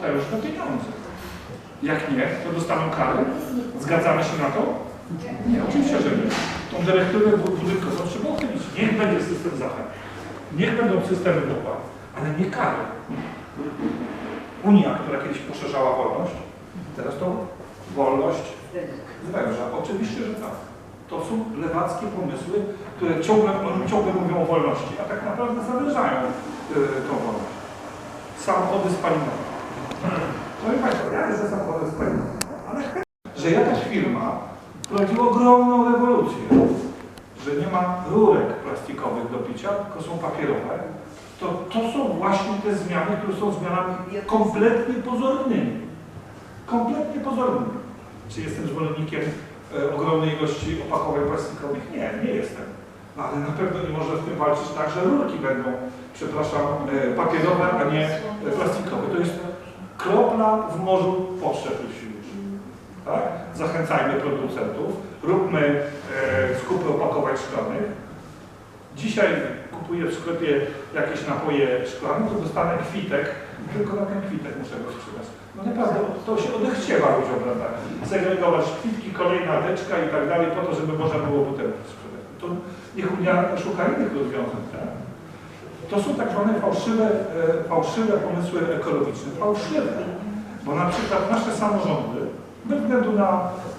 potężne pieniądze. Jak nie, to dostaną kary. Zgadzamy się na to? Nie, oczywiście, że nie. Tą dyrektywę bu- budynkową trzeba uchylić. Niech będzie system zachęt. Niech będą systemy dopłat, ale nie kary. Unia, która kiedyś poszerzała wolność, teraz to wolność zwęża. Oczywiście, że tak. To są lewackie pomysły, które ciągle, ciągle mówią o wolności, a tak naprawdę zawężają y, tą wolność. Samochody spalinowe. Proszę Państwa, ja jestem samochodem spalinowym, ale że jakaś firma wprowadziła ogromną rewolucję, że nie ma rurek plastikowych do picia, tylko są papierowe, to to są właśnie te zmiany, które są zmianami kompletnie pozornymi. Kompletnie pozornymi. Czy jestem zwolennikiem e, ogromnej ilości opakowań plastikowych? Nie, nie jestem. No, ale na pewno nie można z tym walczyć tak, że rurki będą, przepraszam, e, papierowe, a nie e, plastikowe. To jest kropla w morzu potrzeb już. Tak? Zachęcajmy producentów, róbmy e, skupy opakowań szklanych. Dzisiaj kupuję w sklepie jakieś napoje szklane, to dostanę kwitek, tylko na ten kwitek muszę go sprzedać. No naprawdę, to się odechciewa ludziom, prawda? Segregować kwitki, kolejna deczka i tak dalej, po to, żeby można było butelki sprzedać. To niech Unia szuka innych rozwiązań, tak? To są tak zwane fałszywe, e, fałszywe pomysły ekologiczne. Fałszywe, bo na przykład nasze samorządy, bez względu na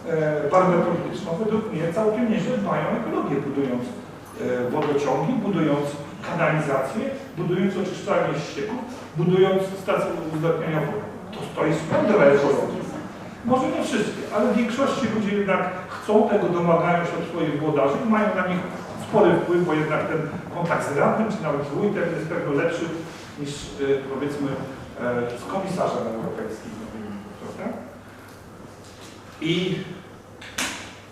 e, barwę polityczną, według mnie całkiem nieźle dbają o ekologię, budując e, wodociągi, budując kanalizację, budując oczyszczalnie ścieków, budując stacje uzdatniania wody. To, to jest mądre ekologii. Może nie wszystkie, ale w większości ludzie jednak chcą tego, domagają się od swoich włodarzy i mają na nich spory wpływ, bo jednak ten kontakt z radnym, czy nawet z wójtem jest pewno lepszy niż e, powiedzmy e, z komisarzem europejskim. Prawda? I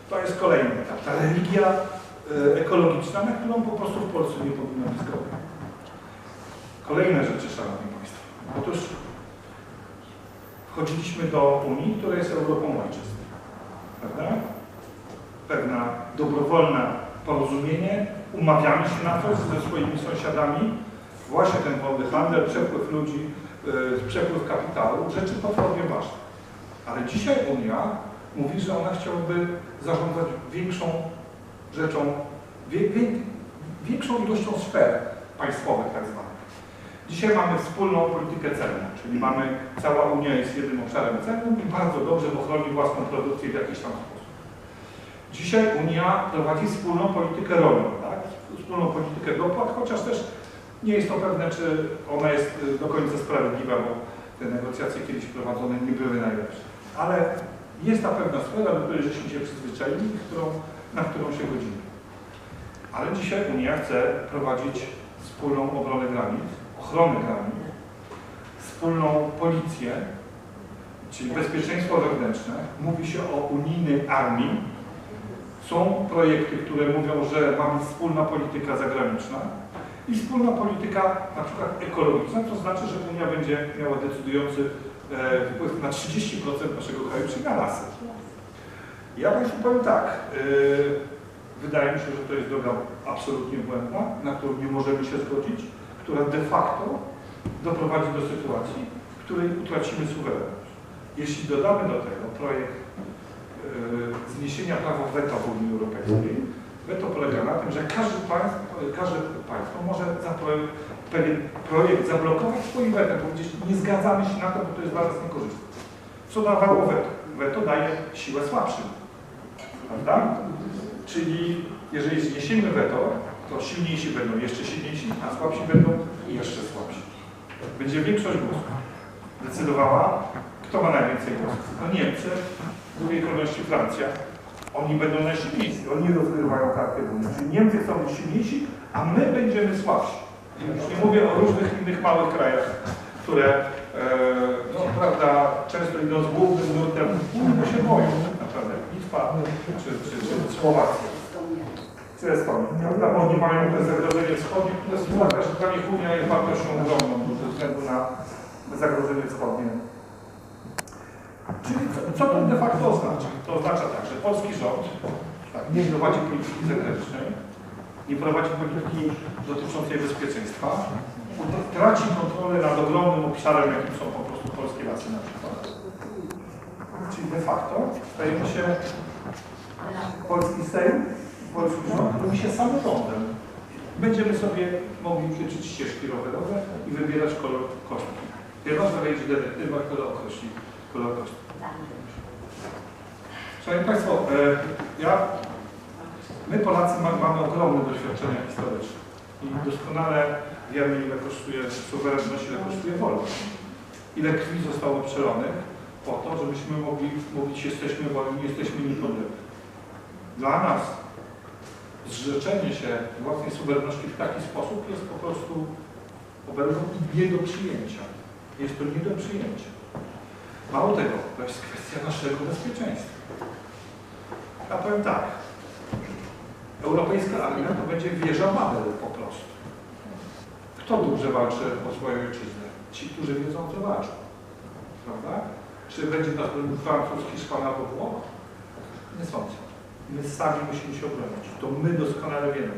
to jest kolejny etap. Ta religia e, ekologiczna, na którą po prostu w Polsce nie powinno być zgody. Kolejne rzeczy, Szanowni Państwo. Otóż wchodziliśmy do Unii, która jest Europą ojczystą. Prawda? Pewna dobrowolne porozumienie, umawiamy się na coś ze swoimi sąsiadami. Właśnie ten wolny handel, przepływ ludzi, yy, przepływ kapitału, rzeczy potwornie ważne. Ale dzisiaj Unia mówi, że ona chciałaby zarządzać większą rzeczą, wie, wie, większą ilością sfer państwowych tak zwanych. Dzisiaj mamy wspólną politykę celną, czyli mamy, cała Unia jest jednym obszarem celnym i bardzo dobrze, bo chroni własną produkcję w jakiś tam sposób. Dzisiaj Unia prowadzi wspólną politykę rolną, tak? wspólną politykę dopłat, chociaż też nie jest to pewne, czy ona jest y, do końca sprawiedliwa, bo te negocjacje kiedyś prowadzone nie były najlepsze. Ale jest ta pewna sfera, do której żeśmy się przyzwyczaili którą, na którą się godzimy. Ale dzisiaj Unia chce prowadzić wspólną obronę granic, ochronę granic, wspólną policję, czyli bezpieczeństwo wewnętrzne. Mówi się o unijnej armii. Są projekty, które mówią, że ma być wspólna polityka zagraniczna i wspólna polityka na przykład ekologiczna, to znaczy, że Unia będzie miała decydujący e, wpływ na 30% naszego kraju, czyli na lasy. Ja Państwu powiem tak, e, wydaje mi się, że to jest droga absolutnie błędna, na którą nie możemy się zgodzić, która de facto doprowadzi do sytuacji, w której utracimy suwerenność. Jeśli dodamy do tego projekt zniesienia prawa weta w Unii Europejskiej, weto polega na tym, że każdy państwo, każde państwo może projekt, pewien projekt zablokować swoim wetem, powiedzieć nie zgadzamy się na to, bo to jest dla nas niekorzystne. Co dawało weto? Weto daje siłę słabszym. Prawda? Czyli jeżeli zniesiemy weto, to silniejsi będą jeszcze silniejsi, a słabsi będą jeszcze słabsi. Będzie większość głosów. Decydowała, kto ma najwięcej głosów. No Niemcy, w drugiej kolejności Francja. Oni będą najsilniejsi, oni rozgrywają kartę w Unii. Czyli Niemcy chcą być silniejsi, a my będziemy słabsi. Już nie mówię o różnych innych małych krajach, które, e, no prawda, często idąc głównym nurtem, Unii się boją, naprawdę, Litwa czy, czy, czy Słowacja. Co jest to? Prawda, bo oni mają te zagrożenie wschodnie, które sprawia, że dla nich Unia jest wartością ogromną ze względu na zagrożenie wschodnie. Co, to de facto oznacza? To oznacza tak, że polski rząd tak, nie prowadzi polityki zagranicznej, nie prowadzi polityki dotyczącej bezpieczeństwa, traci kontrolę nad ogromnym obszarem, jakim są po prostu polskie lasy na przykład. Czyli de facto stajemy się polski Sejm, polski rząd robi się samorządem. Będziemy sobie mogli wytyczyć ścieżki rowerowe i wybierać kolor. Chyba, że wejdzie dyrektywa, która określi kolor kostki. Szanowni Państwo, e, ja, my Polacy ma, mamy ogromne doświadczenia historyczne i doskonale wiemy, ile kosztuje suwerenność, ile kosztuje wolność. Ile krwi zostało przelonych po to, żebyśmy mogli mówić, jesteśmy wolni, jesteśmy niepodlegli. Dla nas zrzeczenie się własnej suwerenności w taki sposób jest po prostu oberwą nie do przyjęcia. Jest to nie do przyjęcia. Mało tego, to jest kwestia naszego bezpieczeństwa. Ja powiem tak. Europejska armia to będzie wieża Babel po prostu. Kto dobrze walczy o swoją ojczyznę? Ci, którzy wiedzą, co walczą. Prawda? Czy będzie nas bronił Francuz, Hiszpan albo Włoch? Nie sądzę. My sami musimy się obronić. To my doskonale wiemy,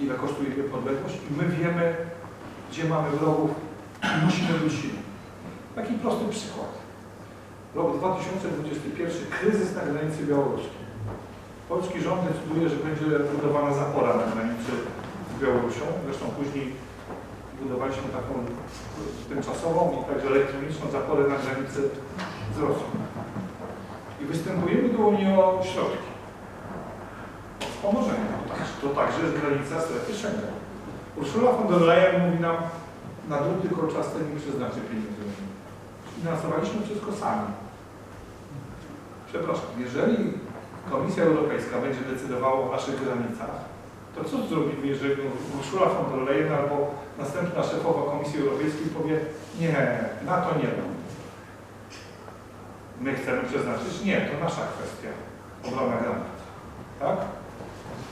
ile kosztuje niepodległość i my wiemy, gdzie mamy wrogów musimy być. Taki prosty przykład. Rok 2021, kryzys na granicy białoruskiej. Polski rząd decyduje, że będzie budowana zapora na granicy z Białorusią. Zresztą później budowaliśmy taką tymczasową i także elektroniczną zaporę na granicy z Rosją. I występujemy do Unii o środki. O wspomożenie. To, także- to także jest granica strefy Schengen. Ursula von der Leyen mówi nam, na druty kolczaste nie przeznaczy pieniędzy. Finansowaliśmy wszystko sami. Przepraszam, jeżeli Komisja Europejska będzie decydowała o naszych granicach, to co zrobimy, jeżeli Ursula von der Leyen albo następna szefowa Komisji Europejskiej powie nie, na to nie ma. My chcemy przeznaczyć? Nie, to nasza kwestia. Obrona granic. Tak?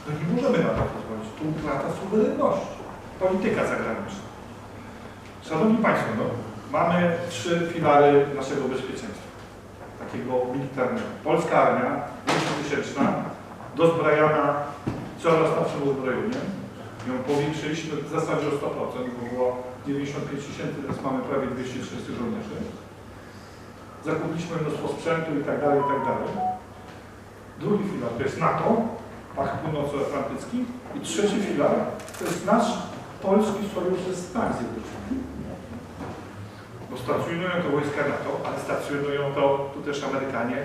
No nie możemy na to pozwolić. Tu utrata suwerenności. Polityka zagraniczna. Szanowni Państwo, no, mamy trzy filary naszego bezpieczeństwa. Takiego militarnego. Polska armia, 50-tysięczna, dozbrajana coraz nowszym uzbrojeniem. Ją powiększyliśmy w zasadzie o 100%, bo było 95 tysięcy, teraz mamy prawie 230 żołnierzy. Zakupiliśmy mnóstwo sprzętu i tak dalej, i tak dalej. Drugi filar to jest NATO, Pakt Północnoatlantycki. I trzeci filar to jest nasz polski sojusz ze Stanami Zjednoczonymi. Stacjonują to wojska NATO, ale stacjonują to tu też Amerykanie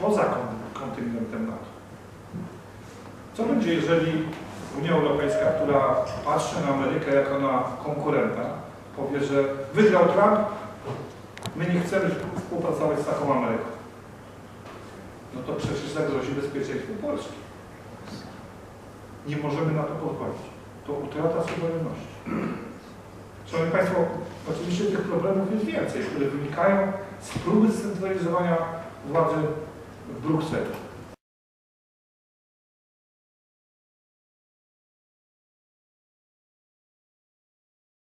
poza kon- kontynentem NATO. Co będzie, jeżeli Unia Europejska, która patrzy na Amerykę jako na konkurenta, powie, że wygrał Trump, my nie chcemy współpracować z taką Ameryką. No to przecież zagrozi bezpieczeństwu Polski. Nie możemy na to pozwolić. To utrata suwerenności. Szanowni Państwo, oczywiście tych problemów jest więcej, które wynikają z próby scentralizowania władzy w Brukseli.